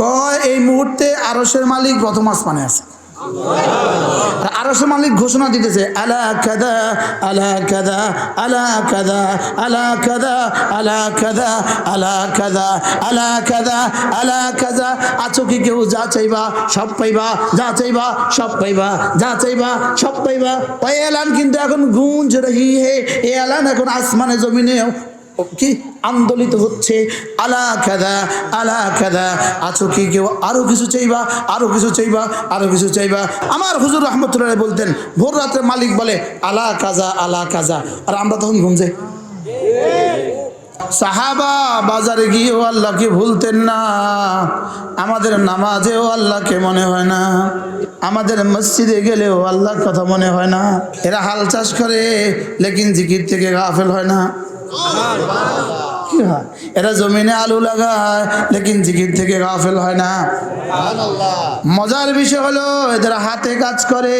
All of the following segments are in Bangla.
কয়, এই মুহূর্তে আরসের মালিক প্রথম আসমানে আছে। আরসের মালিক ঘোষণা দিতেছে, আলা কাদা আলা কাদা আলা কাদা আলা কাদা আলা কাদা আলা কাদা আলা কাদা আলা কাদা। আছো কি কেউ? যা চাইবা, সব পাইবা, যা চাইবা, সব পাইবা, যা চাইবা, সব পাইবা। ওই এলান কিন্তু এখন গুঞ্জ রহি হে। এ এলান এখন আসমানে জমিনে কি আন্দোলিত হচ্ছে? আলা কাদা আলা কাদা আছো কি কেউ? আরও কিছু চাইবা? আরও কিছু চাইবা? আরও কিছু চাইবা? আমার হুজুর রহমতুল্লাহ বলতেন, ভোর রাত্রে মালিক বলে, আলা কাজা আলা কাজা আর আমরা তখন ঘুমছে সাহাবা বাজারে গিয়েও আল্লাহকে ভুলতেন না। আমাদের নামাজেও আল্লাহকে মনে হয় না। আমাদের মসজিদে গেলেও আল্লাহর কথা মনে হয় না। এরা হাল চাষ করে, লেকিন জিকির থেকে গাফেল হয় না। কি হয়? এরা জমিনে আলু লাগায়, লেকিন থেকে গাফেল হয় না। মজার বিষয় হলো, এদের হাতে কাজ করে,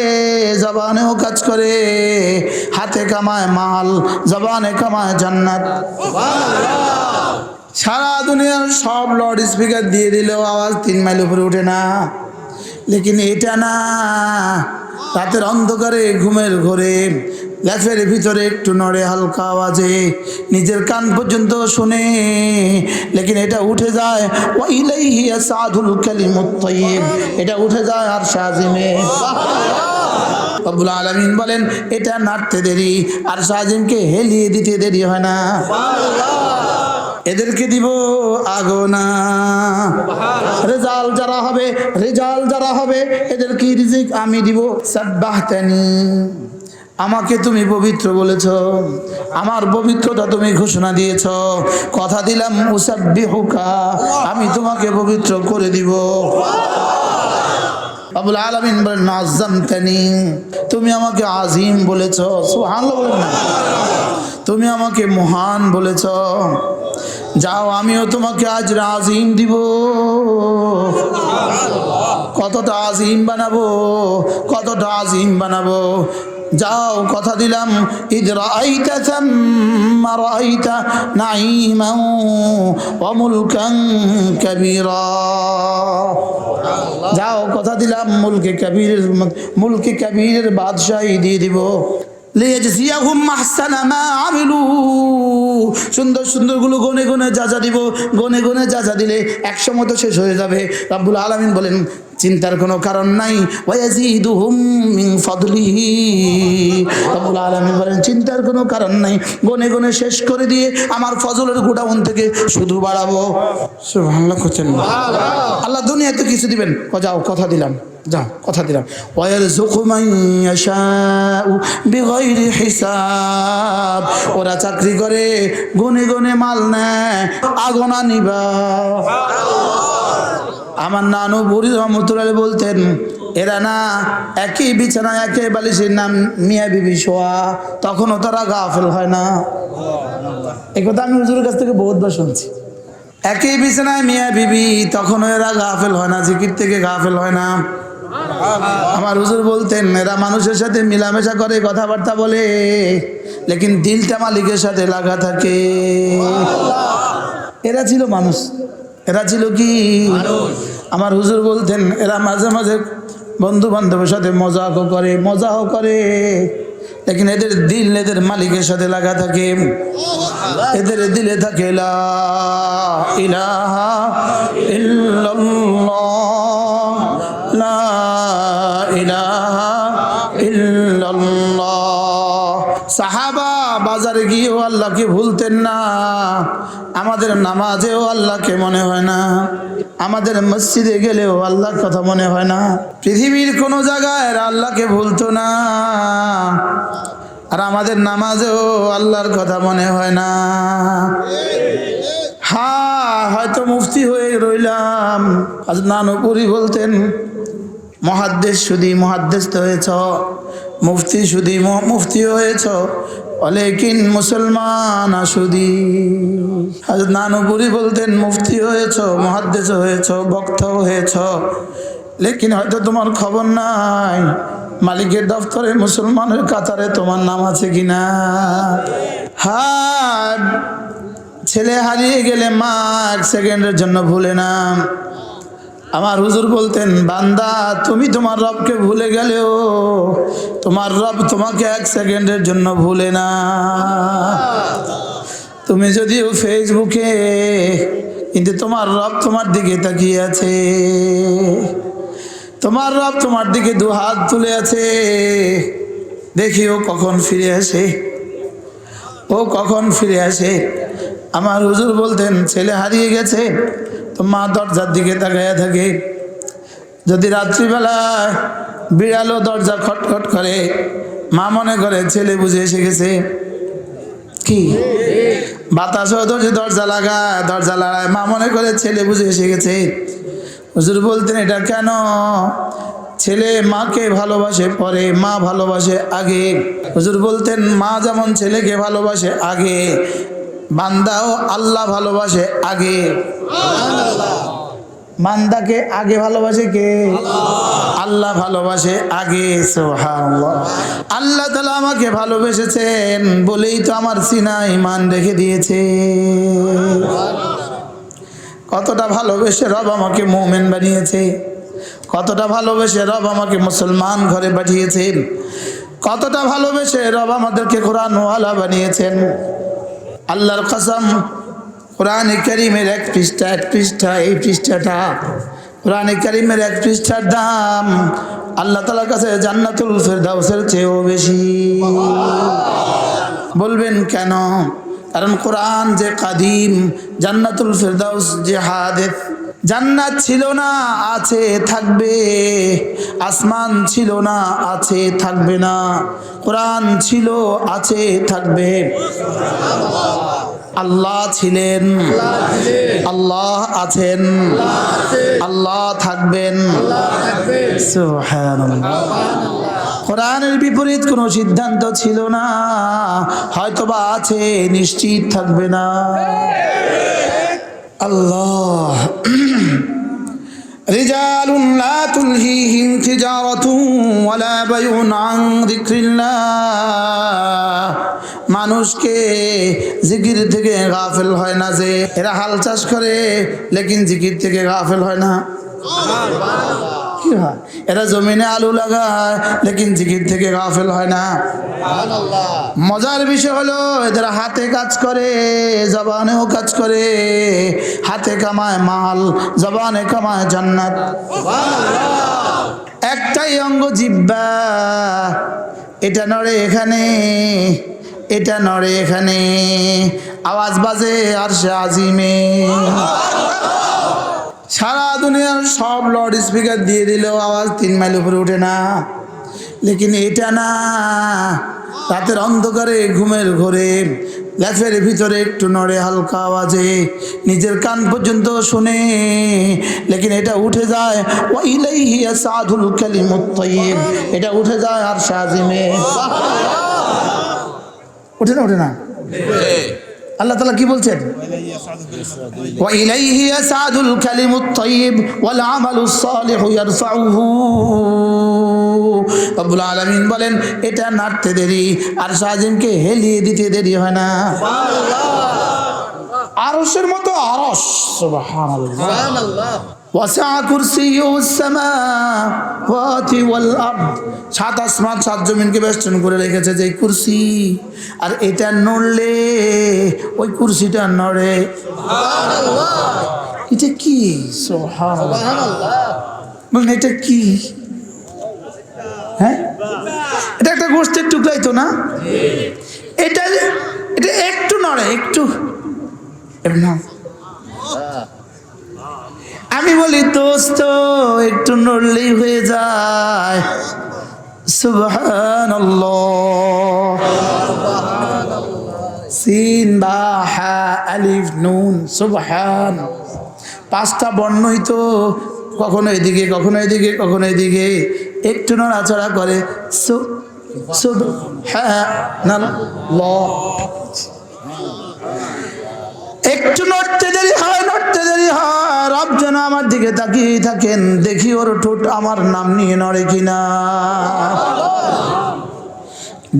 জবানেও কাজ করে। হাতে কামায় মাল, জবানে কামায় জান্নাত। সারা দুনিয়ার সব লাউড স্পিকার দিয়ে দিলেও আওয়াজ তিন মাইল উপরে উঠে না। লেকিন এটা না। রাতের অন্ধকারে, ঘুমের ঘরে ল্যাফের ভিতরে একটু নড়ে হালকা আওয়াজে, নিজের কান পর্যন্ত শুনে। লেকিন এটা উঠে যায়, ওয়াইলাইহি সাধুল কালিমুত এটা উঠে যায় আর রব্বুল আলামিন বলেন, এটা নাড়তে দেরি, আর শাজিমকে হেলিয়ে দিতে দেরি হয় না। এদেরকে দিব আগোনা। রেজাল যারা হবে রেজাল যারা হবে এদেরকে রিজিক আমি দিব? সাব্বাহতানি। আমাকে তুমি পবিত্র বলেছ আমার পবিত্রতা তুমি ঘোষণা দিয়েছ। কথা দিলাম উসাব্বিহুকা আমি তোমাকে পবিত্র করে দিব। আবুল আলমিন বলেন নাজামতানি তুমি আমাকে আজিম বলেছ। সুবহানাল্লাহ বলেন না। তুমি আমাকে মহান বলেছ। যাও, আমিও তোমাকে আজ আজিম দিব। কতটা আজিম বানাবো, কতটা আজিম বানাবো। যাও, কথা দিলাম, ইদ রাআইতা থাম্মা রাআইতা নাঈমান ওয়া মুলকান কাবীরা। যাও, কথা দিলাম, মুলকে কবিরের মুলকে কবিরের বাদশাহী দিয়ে দিব। সুন্দর সুন্দরগুলো গনে গনে যা যা দিব গনে গনে যা যা দিলে একসময় তো শেষ হয়ে যাবে। রাব্বুল আলামিন বলেন চিন্তার কোনো কারণ নাই। রাব্বুল আলামিন বলেন চিন্তার কোনো কারণ নাই। গনে গনে শেষ করে দিয়ে আমার ফজলের গোডাউন থেকে শুধু বাড়াবো। সুবহানাল্লাহ করছেন। আল্লাহ দুনিয়াতে কিছু দিবেন। ও যাও কথা দিলাম। যাও কথা দিলাম। ওয়ারযুকু ইয়াশাউ বিগাইরি হিসাব। ওরা চাকরি করে, গুনে গুনে মাল নেয়, আগনা নিবা আমার নানু বুড়ি রহমতুল্লাহ বলতেন, এরা না একই বিছানা একই বালিশের নাম মিয়া বিবি শোয়া, তখনও তারা গাফেল হয় না। এই কথা আমি হুজুরের কাছ থেকে বহুতবার শুনছি। একই বিছানায় মিয়া বিবি, তখনও এরা গাফেল হয় না, জিকির থেকে গাফেল হয় না। আমার হুজুর বলতেন এরা মানুষের সাথে মিলামেশা করে, কথাবার্তা বলে, লেকিন দিলটা মালিকের সাথে লাগা থাকে। এরা ছিল মানুষ। এরা ছিল কি? আমার হুজুর বলতেন, এরা মাঝে মাঝে বন্ধু বান্ধবের সাথে মজাকও করে, মজাও করে, লেকিন এদের দিল এদের মালিকের সাথে লাগা থাকে। এদের দিলে থাকে, লা ইলাহা ইল্লাল্লাহ। ইলাহা ইল্লাল্লাহ। সাহাবা, বাজারে গিয়েও আল্লাহকে ভুলতেন না। আমাদের নামাজেও আল্লাহকে মনে হয় না। আমাদের মসজিদে গেলেও আল্লাহর কথা মনে হয় না। পৃথিবীর কোনো জায়গায় আল্লাহকে ভুলতো না। আর আমাদের নামাজেও আল্লাহর কথা মনে হয় না। হা, হয়তো মুফতি হয়ে রইলাম। আজ নানুপুরি বলতেন মহাদ্দেশ শুধু মহাদ্দেশ হয়েছ, মুফতি শুধু মুফতি হয়েছ অলেকিন মুসলমান আসুদি। নানুপুরি বলতেন, মুফতি হয়েছ, মহাদ্দেশ হয়েছ বক্ত হয়েছ। লেকিন হয়তো তোমার খবর নাই, মালিকের দফতরে মুসলমানের কাতারে তোমার নাম আছে কিনা হ্যাঁ ছেলে হারিয়ে গেলে মা এক সেকেন্ডের জন্য ভুলে না আমার হুজুর বলতেন, বান্দা, তুমি তোমার রবকে ভুলে গেলেও তোমার রব তোমাকে এক সেকেন্ডের জন্য ভুলে না। তুমি যদিও ফেসবুকে, কিন্তু তোমার রব তোমার দিকে তাকিয়ে আছে। তোমার রব তোমার দিকে দু হাত তুলে আছে। দেখিও কখন ফিরে আসে। ও কখন ফিরে আসে? আমার হুজুর বলতেন, ছেলে হারিয়ে গেছে। তো মা দরজার দিকে তাকাইয়া থাকে। যদি রাত্রিবেলায় বিড়ালও দরজা খটখট করে, মা মনে করে, ছেলে বুঝে এসে গেছে। কি? বাতাসও যদি দরজা লাগায় দরজা লাগায়। মা মনে করে, ছেলে বুঝে এসে গেছে। হুজুর বলতেন, এটা কেন? ছেলে মাকে ভালোবাসে পরে, মা ভালোবাসে আগে। হুজুর বলতেন, মা যেমন ছেলেকে ভালোবাসে আগে বান্দাও আল্লাহ ভালোবাসে আগে। বান্দাকে আগে ভালোবাসে কে? আল্লাহ ভালোবাসে আগে আল্লাহ তালা আমাকে ভালোবেসেছেন বলেই তো আমার সিনা ইমান রেখে দিয়েছে। কতটা ভালোবেসে রব আমাকে মোমেন বানিয়েছে। কতটা ভালোবেসে রব আমাকে মুসলমান ঘরে পাঠিয়েছেন। কতটা ভালোবেসে রব আমাদেরকে কোরআনওয়ালা বানিয়েছেন। আল্লাহর কসম, কোরআন করিমের এক পৃষ্ঠা এক পৃষ্ঠা, এই পৃষ্ঠাটা কোরআন করিমের এক পৃষ্ঠার দাম আল্লাহ তালার কাছে জান্নাতুল ফেরদাউসের চেয়েও বেশি। বলবেন কেন? কারণ কোরআন যে কাদিম, জান্নাতুল ফেরদাউস যে হাদেফ জান্নাত ছিল না, আছে, থাকবে। আসমান ছিল না, আছে, থাকবে না। কোরআন ছিল, আছে, থাকবে। আল্লাহ ছিলেন। আল্লাহ আছেন। আল্লাহ থাকবেন। কোরআনের বিপরীত কোনো সিদ্ধান্ত ছিল না। হয়তোবা আছে, নিশ্চিত থাকবে না। আল্লাহ رجال لا تلهيهم تجارة ولا بيع عن ذكر الله মানুষকে জিকির থেকে গাফেল হয় না যে এরা হাল চাষ করে লেকিন জিকির থেকে গাফেল হয় না কি হয়। এরা জমিনে আলু লাগায় লেকিন জিকির থেকে গাফেল হয় না। মজার বিষয় হলো এদের হাতে কাজ করে জবানেও কাজ করে। হাতে কামায় মাল জবানে কামায় জান্নাত। একটাই অঙ্গ জিব্বা এটা নড়ে এখানে এটা নড়ে এখানে। আওয়াজ বাজে আর সে আজিমে সারা দুনিয়ার সব লাউড স্পিকার দিয়ে দিলেও আওয়াজ তিন মাইল উপরে ওঠে না। লেকিন এটা না। রাতের অন্ধকারে, ঘুমের ঘরে ল্যাফের ভিতরে একটু নড়ে হালকা আওয়াজে, নিজের কান পর্যন্ত শুনে। লেকিন এটা উঠে যায়, ওয়াইলাইহি সাধুল কালিমুত তাইয়্যিব এটা উঠে যায় আর সাজিমে উঠে না ওঠে না? আল্লাহ তালা কি বলছেন وإليه يسعد الكلم الطيب والعمل الصالح يرفعه রব্বুল আলামিন বলেন এটা নাড়তে দেরি আর সাজিমকে হেলিয়ে দিতে দেরি হয় না আরশের মতো আরশ সুবহানাল্লাহ ওয়াসা সাত আসমান সাত জমিনকে বেষ্টন করে রেখেছে যে কুরসি। আর এটা নড়লে ওই কুরসিটা নড়ে। এটা কি? বলেন এটা কি? হ্যাঁ? এটা একটা গোষ্ঠীর টুকরাই তো না? এটা এটা একটু নড়ে একটু। নাম? আমি বলি, দোস্ত, একটু নড়লেই হয়ে যায়। সুবহান সিন, বা, হা, আলিফ, নুন, সুবহান। পাঁচটা বর্ণই তো কখনো এদিকে কখনো এদিকে কখনো এদিকে। একটু নড়াচড়া করে, সু সুব হ্যাঁ না ল একটু নড়তে দেরি হয় নড়তে দেরি হয়, রব যেন আমার দিকে তাকিয়ে থাকেন, দেখি ওর ঠোঁট আমার নাম নিয়ে নড়ে কিনা।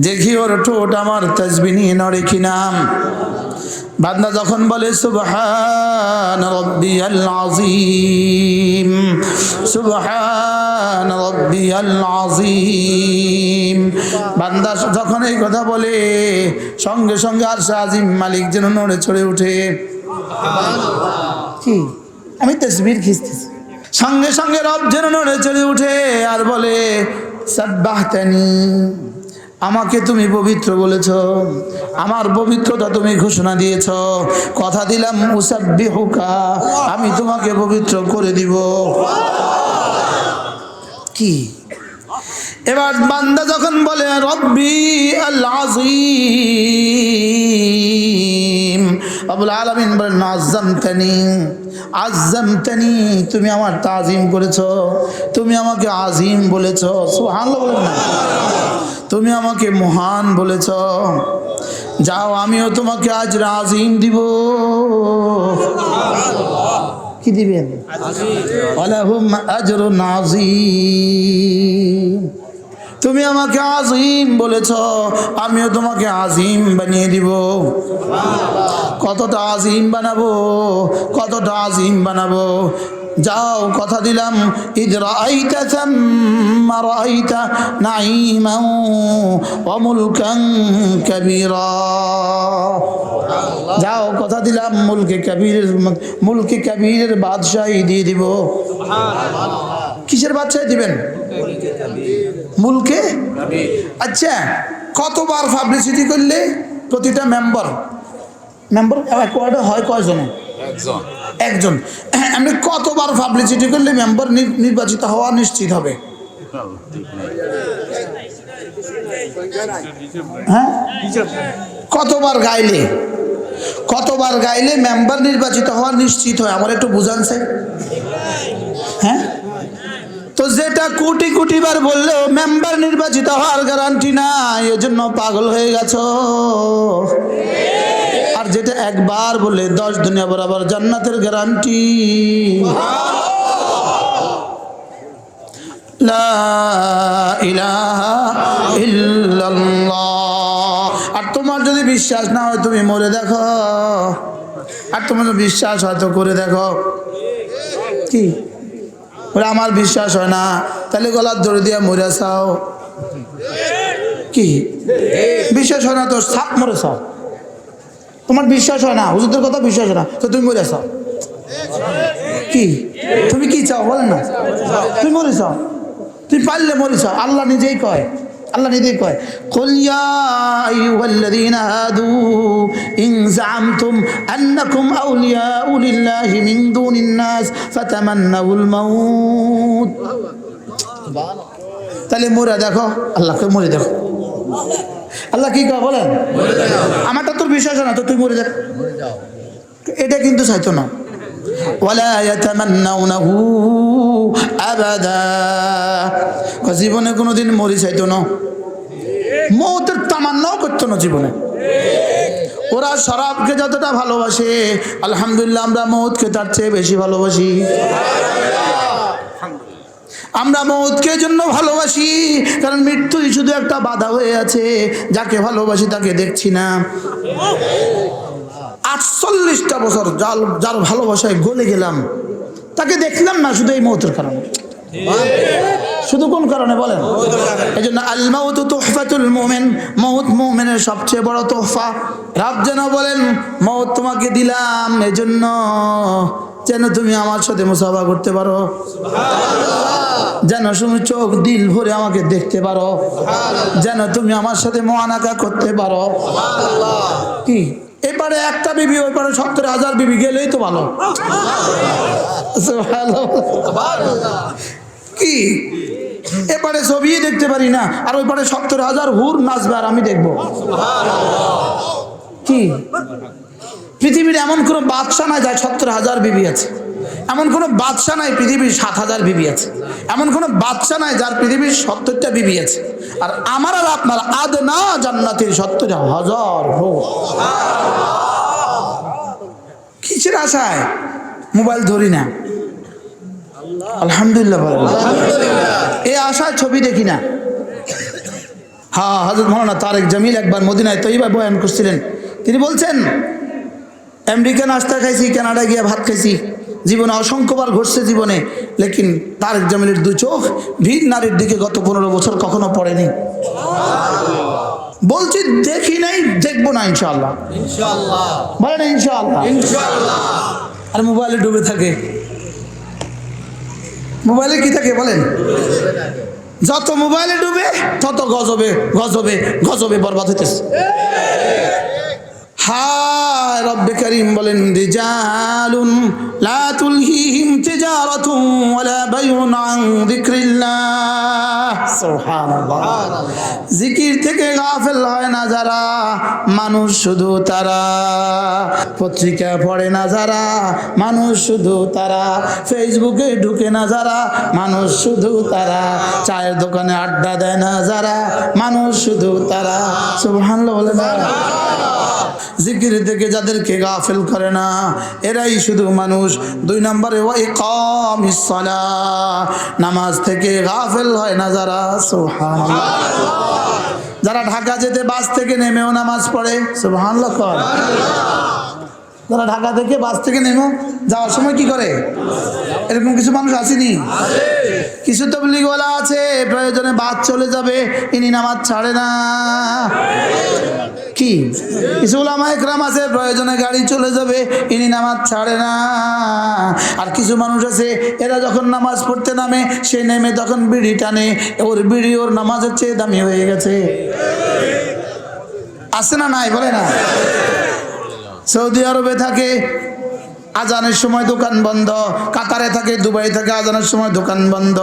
দেখি ওর ঠোঁট আমার তসবি নিয়ে নড়ে কিনা। বান্দা যখন বলে, সুবহান রব্বিয়াল আযীম, সুবহান রাব্বিয়াল আযীম। বান্দা যখন এই কথা বলে, সঙ্গে সঙ্গে আরশ আজিম মালিক যেন নড়ে চড়ে ওঠে কি? আমি তসবির খিস্তেছি সঙ্গে সঙ্গে রব যেন নড়ে চড়ে উঠে আর বলে, সাব্বাহতানি, আমাকে তুমি পবিত্র বলেছ, আমার পবিত্রতা তুমি ঘোষণা দিয়েছ। কথা দিলাম, উসাব্বিহুকা, আমি তোমাকে পবিত্র করে দিব। কি? এবার বান্দা যখন বলে, রব্বি আল আজিম আবুল আলমিন বলেন আজমতানি আজমতানি তুমি আমার তাজিম করেছ তুমি আমাকে আজিম বলেছ। সুবহানাল্লাহ বলেন না। তুমি আমাকে মহান বলেছ। যাও আমিও তোমাকে আজ রাজিম দিব। কি দিবেন? আজরুন আযীম। তুমি আমাকে আজিম বলেছ, আমিও তোমাকে আজিম বানিয়ে দিব। কতটা আজিম বানাবো, কতটা আজিম বানাবো। যাও, কথা দিলাম, ইদ কাবীরা। যাও, কথা দিলাম, মুলকে কবিরের মুলকে কবিরের বাদশাহী দিয়ে দিব। কিসের বাদশাহী দিবেন? আচ্ছা কতবার পাবলিসিটি করলে প্রতিটা মেম্বার মেম্বার কোয়ার্ডে হয় কয়জন? একজন। এমনি কতবার পাবলিসিটি করলে মেম্বার নির্বাচিত হওয়া নিশ্চিত হবে? হ্যাঁ? কতবার গাইলে? কতবার গাইলে মেম্বার নির্বাচিত হওয়া নিশ্চিত হয়? আমার একটু বুঝান যেটা কোটি কোটি বার বললেও মেম্বার নির্বাচিত হওয়ার গ্যারান্টি নাই, এজন্য পাগল হয়ে গেছো। আর যেটা একবার বলে দশ দুনিয়া বরাবর জান্নাতের গ্যারান্টি আর তোমার যদি বিশ্বাস না হয়, তুমি মরে দেখো। আর তোমার বিশ্বাস হয়তো করে দেখো। কি? বলে আমার বিশ্বাস হয় না। তাহলে গলার দড়ি দিয়ে মরে চাও কি? বিশ্বাস হয় না তো সাপ মরে চাও তোমার বিশ্বাস হয় না? হুজুরদের কথা বিশ্বাস হয় না? তো তুমি মরে চাও কি? তুমি কি চাও? বলেন না। তুমি মরে চাও তুমি পারলে মরে চাও আল্লাহ নিজেই কয়। আল্লাহ নিজেই কয় قل يا أيها الذين هادوا إن زعمتم أنكم أولياء لله من دون الناس فتمنوا الموت তাহলে মরে দেখো আল্লাহকে মরে দেখো আল্লাহ কি কয় বলেন আমারটা তোর বিশ্বাস হয় না তো তুই মরে দেখ এটা কিন্তু চাইতো না ওয়ালা ইয়াতামান্নাউনাহু আবাদা। জীবনে কোনোদিন মরি চাইতো না। মৌতের তামান্নাও করতো না জীবনে। ওরা শরাবকে যতটা ভালোবাসে, আলহামদুলিল্লাহ আমরা মৌতকে তার চেয়ে বেশি ভালোবাসি। আমরা মৌতকে জন্য ভালোবাসি, কারণ মৃত্যুই শুধু একটা বাধা হয়ে আছে, যাকে ভালোবাসি তাকে দেখছি না। আটচল্লিশটা বছর যার যার ভালোবাসায় গলে গেলাম, তাকে দেখলাম না শুধু এই মৌতের কারণে। শুধু কোন কারণে বলেন? এই জন্য আল মাউত তোহফাতুল মোমেন মৌত মোমেনের সবচেয়ে বড় তোহফা। রাব যেন বলেন মৌত তোমাকে দিলাম এজন্য যেন তুমি আমার সাথে মুসাফা করতে পারো। যেন তুমি চোখ, দিল ভরে আমাকে দেখতে পারো। যেন তুমি আমার সাথে মহানাকা করতে পারো। কি? এবারে একটা বিবি ওই পারে সত্তর হাজার বিবি, গেলেই তো ভালো। কি? এবারে ছবি দেখতে পারি না, আর ওই পারে সত্তর হাজার হুর নাচবে আর আমি দেখব। কি? পৃথিবীর এমন কোনো বাদশা নাই যায় সত্তর হাজার বিবি আছে। এমন কোনো বাদশা নাই, পৃথিবীর সাত হাজার বিবি আছে। এমন কোনো বাদশা নাই যার পৃথিবীর সত্তরটা বিবি আছে। আর আমার আর আপনার আদ না জান্নাতের সত্তর হাজার হোক কিসের আশায়? মোবাইল ধরি না। আলহামদুলিল্লাহ এই আশায় ছবি দেখি না। হ্যাঁ হজরত মৌলানা তারেক জামিল একবার মদিনায় তৈবা বয়ান করছিলেন। তিনি বলছেন, আমেরিকা নাস্তা খাইছি কানাডা গিয়ে ভাত খাইছি। জীবনে অসংখ্যবার ঘটছে জীবনে লেকিন তারেক জামিলের দু চোখ ভিড় নারীর দিকে গত পনেরো বছর কখনো পড়েনি। বলছি দেখি নাই দেখব না ইনশাল্লাহ আর মোবাইলে ডুবে থাকে। মোবাইলে কি থাকে বলেন? যত মোবাইলে ডুবে তত গজবে গজবে গজবে বরবাদ হইতেছে। হায় রব্বে করিম বলেন রিজালুন লা তুলহিহিম তিজারাতুন ওয়ালা বাইউন আন যিকরিল্লাহ। সুবহানাল্লাহ। জিকির থেকে গাফেল হয় না যারা মানুষ শুধু তারা। পত্রিকা পড়ে না যারা মানুষ শুধু তারা। ফেসবুকে ঢুকে না যারা মানুষ শুধু তারা। চায়ের দোকানে আড্ডা দেয় না যারা মানুষ শুধু তারা। সুবহানাল্লাহ বলে না। জিকির থেকে যাদেরকে গাফেল করে না, এরাই শুধু মানুষ। দুই নম্বরে ওই কম নামাজ থেকে গাফেল হয় না যারা, সুবহানাল্লাহ। যারা ঢাকা যেতে বাস থেকে নেমেও নামাজ পড়ে কর যারা ঢাকা থেকে বাস থেকে নেমেও যাওয়ার সময় কি করে? এরকম কিছু মানুষ আসেনি? কিছু তবলিগওয়ালা আছে, প্রয়োজনে বাস চলে যাবে, ইনি নামাজ ছাড়ে না। কি? কিছু ওলামা একরাম আছে, প্রয়োজনে গাড়ি চলে যাবে, ইনি নামাজ ছাড়ে না। আর কিছু মানুষ আছে, এরা যখন নামাজ পড়তে নামে, সে নেমে তখন বিড়ি টানে, ওর বিড়ি ওর নামাজের চেয়ে দামি হয়ে গেছে। আছে না নাই? বলে না। সৌদি আরবে থাকে আজানের সময় দোকান বন্ধ কাতারে থাকে দুবাই থাকে আজানের সময় দোকান বন্ধ।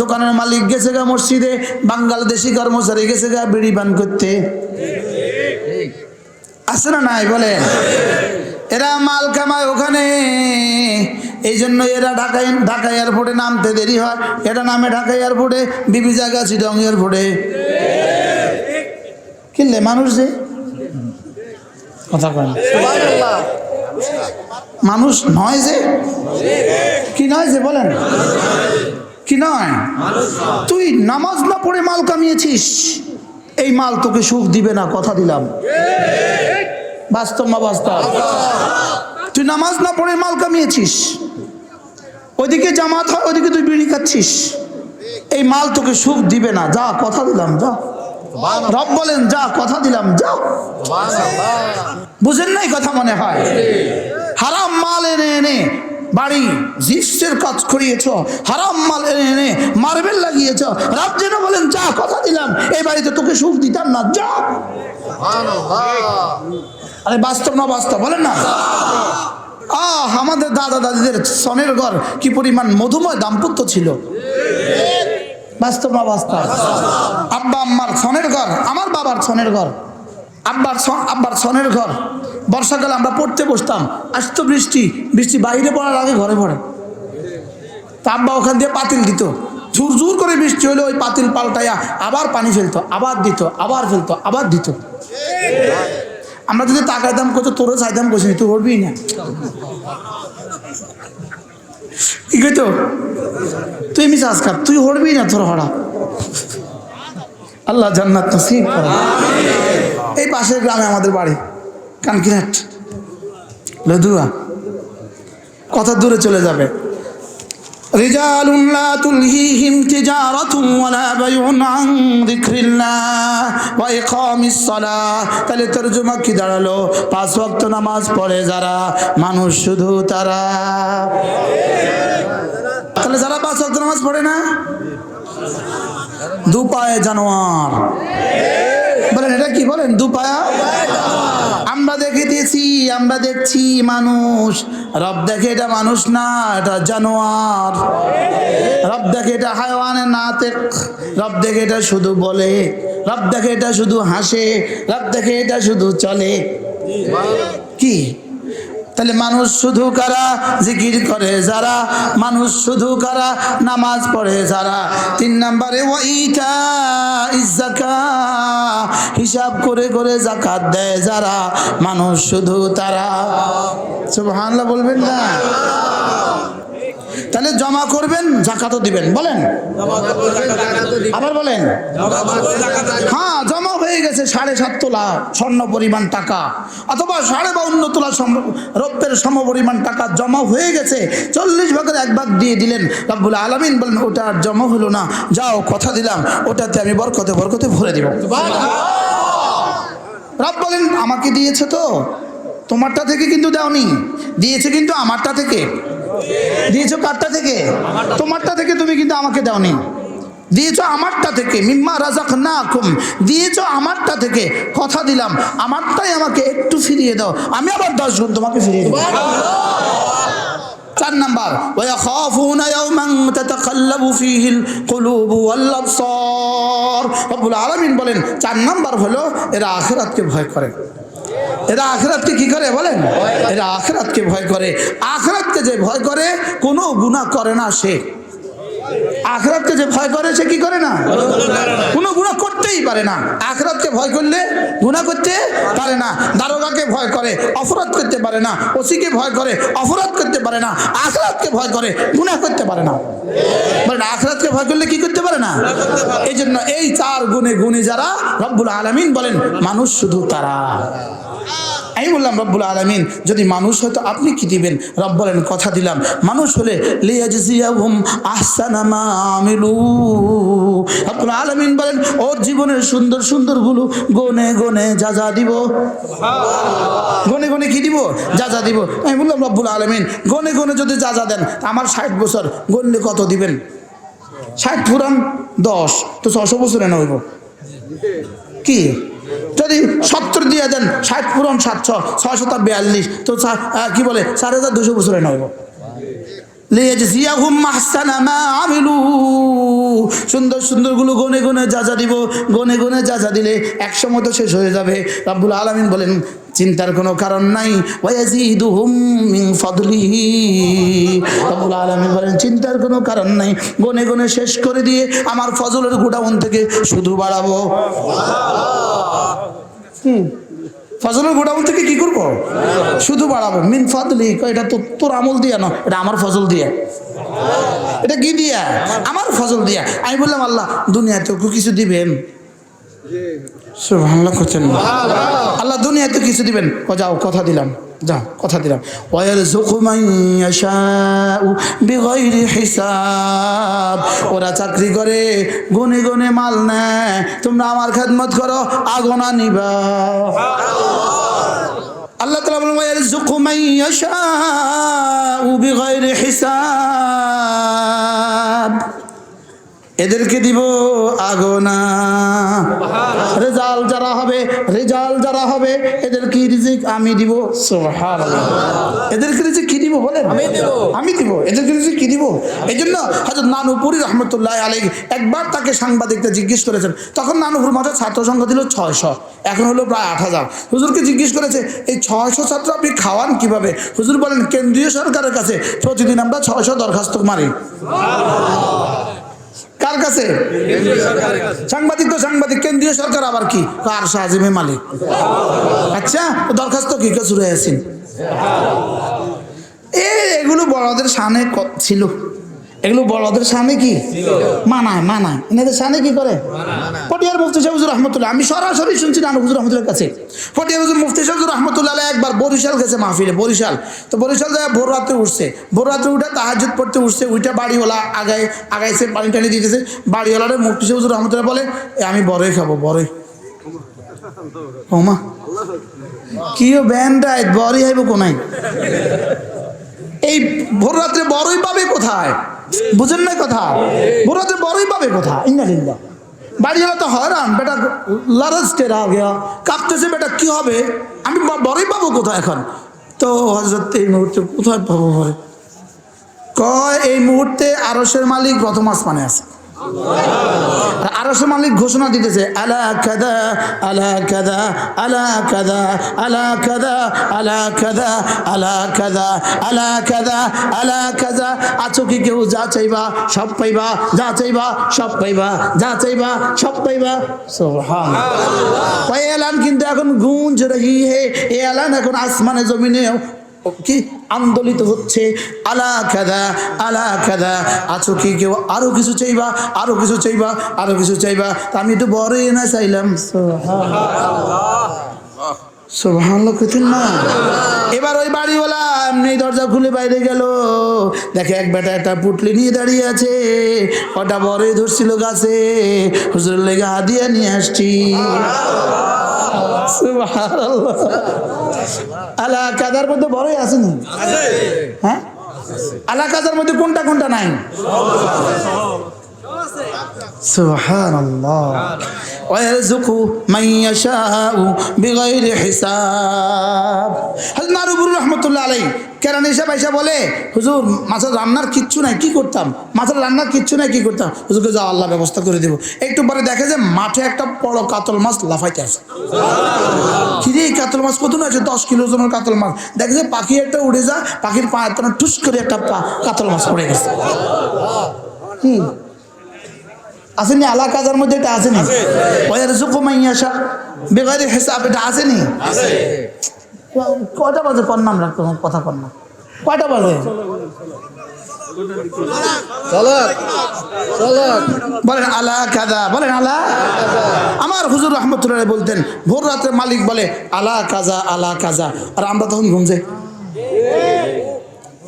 দোকানের মালিক গেছে গা মসজিদে বাংলাদেশি কর্মচারী গেছে গা বিড়ি পান করতে। আছে না নাই বলে এরা মাল কামায় ওখানে। এই জন্য এরা ঢাকা ঢাকা এয়ারপোর্টে নামতে দেরি হয়। এটা নামে ঢাকা এয়ারপোর্টে বিবি জায়গা চিটং এয়ারপোর্টে। কিনলে মানুষ যে? কথা কয় মানুষ নয় যে? কি নয় যে বলেন? কি নয়? তুই নামাজ না পড়ে মাল কামিয়েছিস? এই মাল তোকে সুখ দিবে না, কথা দিলাম। বাস্তব না তুই নামাজ না পড়ে মাল কামিয়েছিস? ওইদিকে জামাত হয়, ওইদিকে তুই বিড়ি খাচ্ছিস। এই মাল তোকে সুখ দিবে না, যা, কথা দিলাম, যা। রব বলেন, যা, কথা দিলাম, যা। বুঝেন নাই কথা মনে হয়? হারাম মাল এনে এনে বাড়ি জিপসের কাজ করিয়েছ হারাম মাল এনে এনে মার্বেল লাগিয়েছ। রব যেন বলেন যা কথা দিলাম এই বাড়িতে তোকে সুখ দিতাম না যা। আরে বাস্তব না বাস্তব বলেন না। আহ আমাদের দাদা দাদিদের সনের ঘর কি পরিমাণ মধুময় দাম্পত্য ছিল? বাস্তব না বাস্তব? আব্বা আম্মার সনের ঘর আমার বাবার সনের ঘর আব্বার আব্বার সনের ঘর। বর্ষাকালে আমরা পড়তে বসতাম আসতো বৃষ্টি বৃষ্টি বাইরে পড়ার আগে ঘরে পড়ে তা আব্বা ওখান দিয়ে পাতিল দিত, ঝুর ঝুর করে বৃষ্টি হলে ওই পাতিল পাল্টাইয়া আবার পানি ফেলতো, আবার দিত, আবার ফেলতো, আবার দিত। আমরা যদি তাকাইতাম, কত তোরও চাইতাম, কইছি, তুই উঠবি না? কইতো? তুই মিস আজকার তুই হড়বি না তোর হড়া? আল্লাহ জান্নাত এই পাশের গ্রামে আমাদের বাড়ি। কানকিনাট লদুয়া কত দূরে চলে যাবে رجال لا تلهيهم تجارة ولا بيع عن ذكر الله وإقام الصلاة তাহলে তর্জমা কি দাঁড়ালো পাঁচ ওয়াক্ত নামাজ পড়ে যারা মানুষ শুধু তারা তাহলে যারা পাঁচ ওয়াক্ত নামাজ পড়ে না দু পায়ে জানোয়ার বলেন এটা কি বলেন দু পায়া আমরা দেখছি মানুষ। রব দেখে এটা মানুষ না, এটা জানোয়ার। রব দেখে এটা হায়ওয়ানের না রব দেখে এটা শুধু বলে। রব দেখে এটা শুধু হাসে। রব দেখে এটা শুধু চলে। কি? তাহলে মানুষ শুধু কারা জিকির করে? যারা মানুষ শুধু কারা নামাজ পড়ে? যারা তিন নম্বরে হিসাব করে করে জাকাত দেয়। যারা মানুষ শুধু তারা। সুবহানাল্লাহ বলবেন না? তাহলে জমা করবেন জাকাতও দিবেন বলেন? আবার বলেন? হ্যাঁ জমা হয়ে গেছে সাড়ে সাত তোলা স্বর্ণ পরিমাণ টাকা অথবা সাড়ে বাউন্ন তোলা রৌপ্যের সম পরিমাণ টাকা জমা হয়ে গেছে। চল্লিশ ভাগের এক ভাগ দিয়ে দিলেন। রব্বুল আলমিন বলেন ওটা আর জমা হলো না। যাও কথা দিলাম। ওটাতে আমি বরকতে বরকতে ভরে দিব। রব বলেন আমাকে দিয়েছে তো? তোমারটা থেকে কিন্তু দাওনি। দিয়েছে কিন্তু আমারটা থেকে। দিয়েছো কারটা থেকে তোমারটা থেকে তুমি কিন্তু আমাকে দাওনি দিয়েছো আমারটা থেকে মিম্মা রাজাক না কুম দিয়েছো আমারটা থেকে কথা দিলাম আমারটাই আমাকে একটু ফিরিয়ে দাও আমি আবার দশ গুণ তোমাকে ফিরিয়ে দেবো চার নাম্বার ويخافون يوما تتقلب فيه القلوب والابصار রব্বুল আলামিন বলেন চার নাম্বার হলো এরা আখিরাতকে ভয় করে এরা আখরাতকে কি করে বলেন? এরা আখরাতকে ভয় করে। আখরাতকে যে ভয় করে কোনো গুনাহ করে না সে। আখরাতকে যে ভয় করে সে কি করে না? কোনো গুণা করতেই পারে না। আখরাতকে ভয় করলে গুণা করতে পারে না। দারোগাকে ভয় করে অপরাধ করতে পারে না। ওসিকে ভয় করে অপরাধ করতে পারে না। আখরাতকে ভয় করে গুণা করতে পারে না। বলেন আখরাতকে ভয় করলে কি করতে পারে না? এই জন্য এই চার গুণে গুণে যারা রব্বুল আলামিন বলেন মানুষ শুধু তারা। আমি বললাম রব্বুল আলমিন, যদি মানুষ হয়তো আপনি কি দিবেন? রব বলেন, কথা দিলাম। মানুষ হলে লিয়াজিয়াহুম আলমিন বলেন ওর জীবনের সুন্দর সুন্দর সুন্দরগুলো গনে গনে যা যা দিব। গনে গনে কি দিব? যা যা দিব। আমি বললাম রব্বুল আলমিন, গনে গনে যদি যা যা দেন আমার ষাট বছর গণলে কত দিবেন? ষাট পুরান দশ, তো ছশো বছরে নইব কি? যদি সত্তর দিয়ে দেন, ষাট পূরণ সাতশো ছয় শত বিয়াল্লিশ, তো কি বলে? চার হাজার দুশো বছরে নয় লিয়াজজিয়াহুম আহসানা মা আমিলু সুন্দর সুন্দরগুলো গনে গনে যা যা দিব গনে গনে যা যা দিলে একসময় তো শেষ হয়ে যাবে। রাব্বুল আলামিন বলেন চিন্তার কোনো কারণ নাই। মিন আলামিন বলেন চিন্তার কোনো কারণ নাই। গনে গনে শেষ করে দিয়ে আমার ফজলের গোডাউন থেকে শুধু বাড়াবো। কি ফজলের গোডাউন থেকে কি করব? শুধু বাড়াবো। মিন ফাদলি এটা তো তোর আমল দিয়া না এটা আমার ফজল দিয়া। এটা কি দিয়া? আমার ফজল দিয়া। আমি বললাম আল্লাহ দুনিয়া তো কিছু দিবেন? আল্লাহ আল্লাহ দুনিয়াতে কিছু দিবেন। ও যাও কথা দিলাম। যাও কথা দিলাম। ইয়াশাউ বিগাইরি হিসাব। ওরা চাকরি করে, গুনে গুনে মাল নেয়। তোমরা আমার খেদমত করো, আগনা নিবা আল্লাহ তালা বলেন ওয়ারযুকু মান ইয়াশাউ বিগাইরি হিসাব। এদেরকে দিব আগনা। রেজাল যারা হবে রেজাল যারা হবে এদেরকে রিজিক আমি দিব? এদেরকে রিজিক কি দিব বলেন? আমি দিব। আমি দিব। এদেরকে রিজিক কি দিব? এই জন্য হযরত নানুপুরি রহমতুল্লাহ আলাইহি একবার তাকে সাংবাদিকরা জিজ্ঞেস করেছেন তখন নানুপুর মাঝে ছাত্র সংখ্যা ছিল ছয়শো। এখন হলো প্রায় আট হাজার। হুজুরকে জিজ্ঞেস করেছে এই ছয়শো ছাত্র আপনি খাওয়ান কীভাবে? হুজুর বলেন কেন্দ্রীয় সরকারের কাছে প্রতিদিন আমরা ছয়শো দরখাস্ত মারি। কার কাছে? সাংবাদিক তো সাংবাদিক, কেন্দ্রীয় সরকার আবার কি? কার সাহায্যে মালিক? আচ্ছা দরখাস্ত কি? কে শুরু আছেন এ, এগুলো বড়দের সামনে ক- ছিল। এগুলো বড়দের সামনে কি? মানায় মানায়। এনাদের সামনে কি করে? পটিয়ার মুফতি সাহেব হুজুর রহমতুল্লাহ আমি সরাসরি শুনছি নানু হুজুর রহমতুল্লাহ কাছে। পটিয়ার হুজুর মুফতি সাহেব হুজুর রহমতুল্লাহ একবার বরিশাল গেছে মাহফিলে বরিশাল। তো বরিশাল যায় ভোর রাত্রে উঠছে। ভোর রাত্রে উঠে তাহাজুদ পড়তে উঠছে উইটা বাড়িওয়ালা আগায় আগাইছে পানি টানি দিতেছে। বাড়িওয়ালারে মুফতি সাহেব হুজুর রহমতুল্লাহ বলে "এ, আমি বড়ই খাব বড়ই ওমা কিও ব্যান্ডায় বড়ই হাইব কোনাই এই ভোর রাত্রে বড়ই পাবে কোথায়? বুঝেন না কথা? ভোর যে বড়ই পাবে কোথায় ইন্দালিল্লা বাড়ি হলে তো হয়রান, বেটা লারাজ টেরা গিয়া কাঁপতেছে, বেটা কি হবে? আমি বড়ই পাবো কোথায় এখন? তো হজরত এই মুহূর্তে কোথায় পাবো কয়, এই মুহূর্তে আরসের মালিক গত মাস মানে আছে। আরসের মালিক ঘোষণা দিতেছে আলা কাদা আলা কাদা আলা কাদা আলা কাদা আলা কাদা আলা কাদা আলা কাদা আলা কাদা। আছো কি কেউ? যা চাইবা সব পাইবা যা চাইবা সব পাইবা যা চাইবা সব পাইবা। সুবহান ওই এলান কিন্তু এখন গুঞ্জ রহি হে এ এলান এখন আসমানে জমিনে ও কি আন্দোলিত হচ্ছে? আলা খাদা আলা খাদা। আছো কি কেউ? আরও কিছু চাইবা? আরও কিছু চাইবা? আরও কিছু চাইবা? তা আমি একটু বড় না চাইলাম। না। এবার ওই বাড়িওয়ালা এমনি দরজা খুলে বাইরে গেল। দেখে এক বেটা একটা পুটলি নিয়ে দাঁড়িয়ে আছে। ওটা বড়ই ধরছিল গাছে। হুজুরের লেগে হাদিয়া নিয়ে আসছি। সুবহানাল্লাহ। আলা কাদার মধ্যে বড়ই আছে না হ্যাঁ আলা কাদার মধ্যে কোনটা কোনটা নাই সুবহানাল্লাহ ويرزق من يشاء بغير حساب হযরত মারুবুর রহমাতুল্লাহ আলাইহি কেরানি সাহেব এসে বলে হুজুর মাছের রান্নার কিচ্ছু নাই কি করতাম মাছের রান্নার কিচ্ছু নাই কি করতাম হুজুরকে যাও আল্লাহ ব্যবস্থা করে দেবো একটু পরে দেখে যে মাঠে একটা বড় কাতল মাছ লাফাইতে আছে কিরে এই কাতল মাছ কত না আছে? দশ কিলো ওজনের কাতল মাছ। দেখে যে পাখি একটা উড়ে যা পাখির পা একটা ঠুস করে একটা পা- কাতল মাছ পড়ে গেছে। কি আসেনি? আলা কাজার মধ্যে এটা আসেনি? ওয়ার জুকুমাইয়াশা বেগারে হিসাব এটা আসেনি? কয়টা বাজে? কর নাম রাখতো কথা কর না কয়টা বাজে? বলেন, আলা কাদা বলেন, আলা আমার হুজুর রহমতুল্লাহ বলতেন, ভোর রাত্রে মালিক বলে, আলা কাজা আলা কাজা আর আমরা তখন ঘুমছে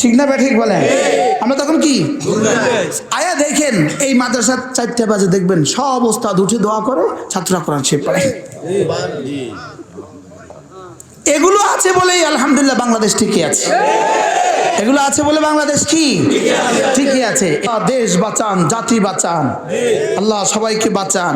ঠিক না ঠিক বলেন? আমরা তখন কি? আয়া দেখেন, এই মাদ্রাসার চারটে বাজে দেখবেন, সব অবস্থা উঠে দোয়া করে, ছাত্ররা কোরআন শিব পড়ে। এগুলো আছে বলেই আলহামদুলিল্লাহ বাংলাদেশ ঠিকই আছে। এগুলো আছে বলে বাংলাদেশ কি? ঠিকই আছে। দেশ বাঁচান, জাতি বাঁচান। আল্লাহ সবাইকে বাঁচান।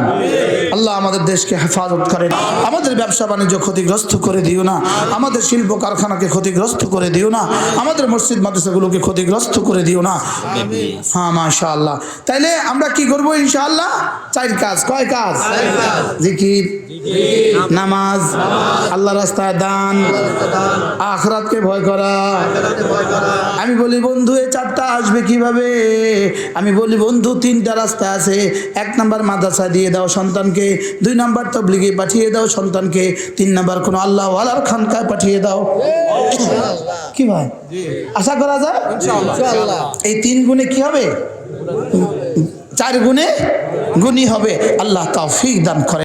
আল্লাহ আমাদের দেশকে হেফাজত করেন। আমাদের ব্যবসা বাণিজ্য ক্ষতিগ্রস্ত করে দিও না। আমাদের শিল্প কারখানাকে ক্ষতিগ্রস্ত করে দিও না। আমাদের মসজিদ মাদ্রাসাগুলোকে ক্ষতিগ্রস্ত করে দিও না। হ্যাঁ মাশা আল্লাহ তাইলে আমরা কি করব ইনশাআল্লাহ? চার কাজ। কয় কাজ? জিকির, নামাজ, আল্লাহ রাস্তায় দান, আখরাতকে ভয় করা আমি বলি বন্ধু এই চারটা আসবে কীভাবে? আমি বলি বন্ধু তিনটা রাস্তা আছে। এক নাম্বার মাদ্রাসা দিয়ে দাও সন্তানকে দুই নাম্বার তবলিগে পাঠিয়ে দাও সন্তানকে তিন নাম্বার কোনো আল্লাহ ওয়ালার খানকায় পাঠিয়ে দাও। কি ভাই? আশা করা যায়? এই তিন গুণে কি হবে? চার গুণে গুণী হবে। আল্লাহ তৌফিক দান করে